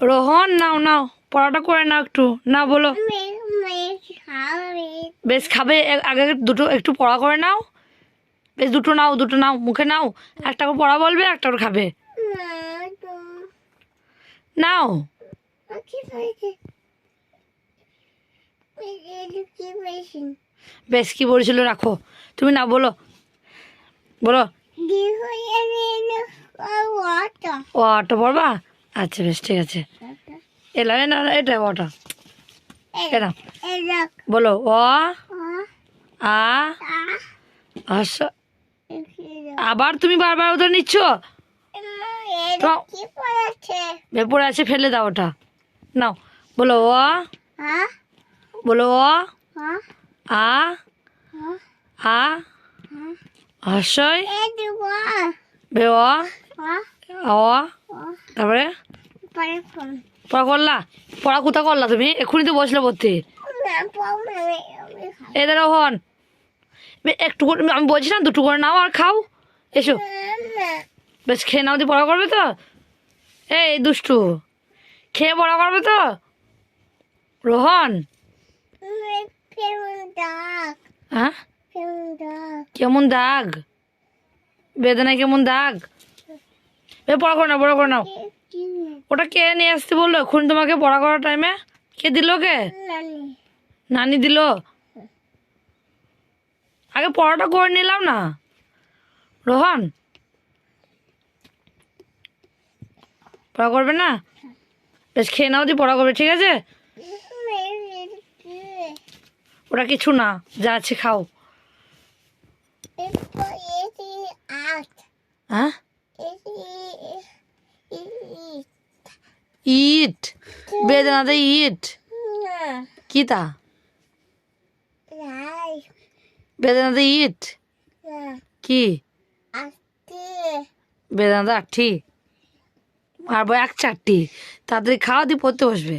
রোহন নাও নাও পড়াটা করে নাও একটু। না বলো। বেশ খাবে। আগে দুটো একটু পড়া করে নাও। বেশ দুটো নাও দুটো নাও মুখে নাও। একটা করে পড়া বলবে একটা করে খাবে। নাও। বেশ কি বলেছিল রাখো। তুমি না বলো। বলো। অটো পড়বা আচ্ছা বেশ ঠিক আছে। এলা না এটা ওটা। এটা। বলো অ আ আবার তুমি বারবার ওটা নিচ্ছ? ভেপরে আছে ফেলে দাও ওটা। নাও বলো অ বলো অ আ আ বে অ অ তারপরে? পড়া করলা পড়া কোথা করলা তুমি? এক্ষুনি তো বসলে পড়তে। এ দাঁড়াও হন। একটু করে আমি বলছি না দুটো করে নাও আর খাও। এসো। বেশ খেয়ে নাও দিয়ে পড়া করবে তো? এই দুষ্টু। খেয়ে পড়া করবে তো? রোহন। হ্যাঁ? কেমন দাগ? বেদনায় কেমন দাগ? এ পড়া করে নাও পড়া করে নাও। ওটা কে নিয়ে আসতে বলল? এখন তোমাকে পড়া করার টাইমে কে দিল কে নানি দিল? আগে পড়াটা করে নিলাম না। রোহন? পড়া করবে না? বেশ খেয়ে নাও দিয়ে পড়া করবে ঠিক আছে? ওটা কিছু না যা আছে খাও। হ্যাঁ? ইট বেদনাতে ইট কি তা বেদনাতে ইট কি? বেদানা আটটি আর বই এক চারটি তাড়াতাড়ি খাওয়া দিয়ে পড়তে বসবে।